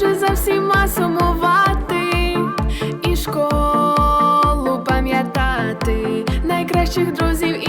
дуже за всіма сумувати, і школу пам'ятати, найкращих друзів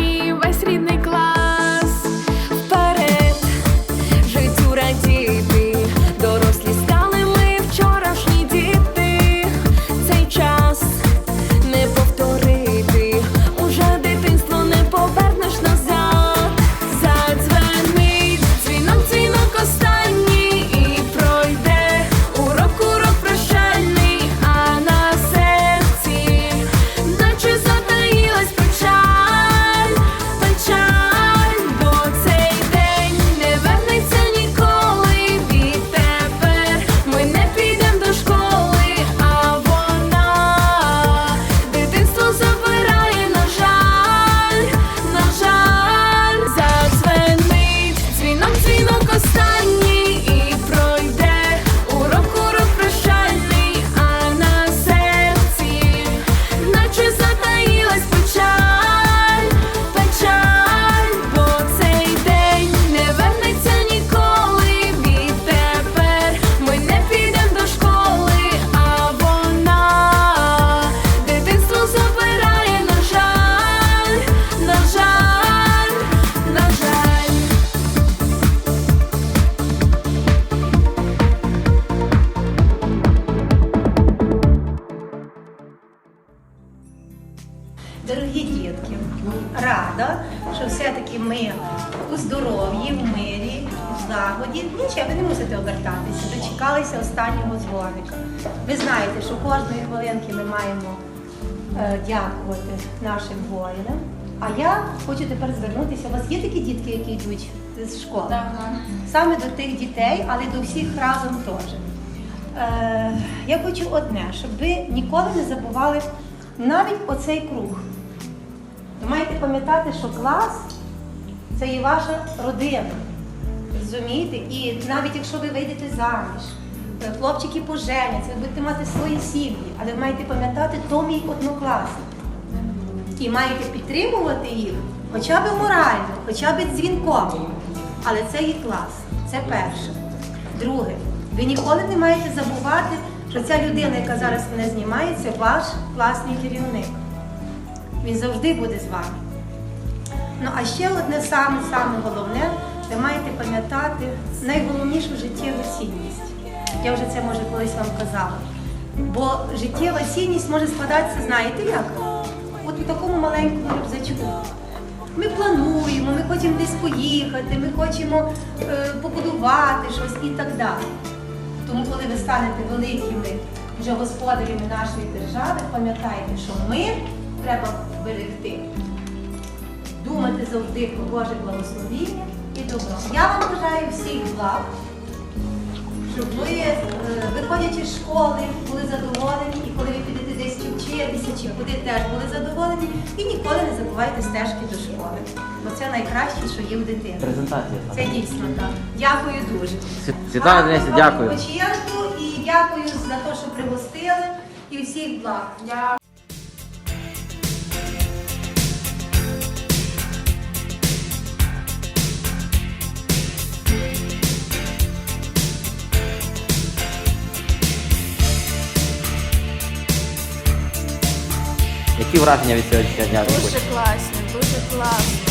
Дорогі дітки, рада, що все-таки ми у здоров'ї, в мирі, в злагоді. Нічого, ви не мусите обертатися, дочекалися останнього дзвоника. Ви знаєте, що кожної хвилинки ми маємо е, дякувати нашим воїнам. А я хочу тепер звернутися. У вас є такі дітки, які йдуть з школи? Саме до тих дітей, але до всіх разом теж. Е, я хочу одне, щоб ви ніколи не забували навіть оцей круг. Ви маєте пам'ятати, що клас це і ваша родина. Розумієте? І навіть якщо ви вийдете заміж, е, хлопчики поженяться, ви будете мати свої сім'ї, але ви маєте пам'ятати, то мій однокласник. І маєте підтримувати їх хоча б морально, хоча б дзвінком. Але це є клас. Це перше. Друге, ви ніколи не маєте забувати, що ця людина, яка зараз мене знімає, це ваш класний керівник. Він завжди буде з вами. Ну а ще одне саме саме головне, ви маєте пам'ятати найголовнішу життєву цінність. Я вже це може колись вам казала. Бо життєва цінність може складатися, знаєте як? От у такому маленькому рюкзачку. Ми плануємо, ми хочемо десь поїхати, ми хочемо е, побудувати щось і так далі. Тому, коли ви станете великими вже господарями нашої держави, пам'ятайте, що ми треба берегти, думати завжди про Боже благословіння і добро. Я вам бажаю всіх благ, щоб ви, е, виходячи з школи, були задоволені, і коли ви підете десь чи вчитися, чи куди теж були задоволені, і ніколи не забувайте стежки до школи. Бо це найкраще, що є в дитині. Презентація. Це дійсно так. Дякую дуже. Світлана Денисівна, дякую. відпочинку і дякую за те, що пригостили. І всіх благ. Враження від сьогоднішнього дня? Дуже класно, дуже класно.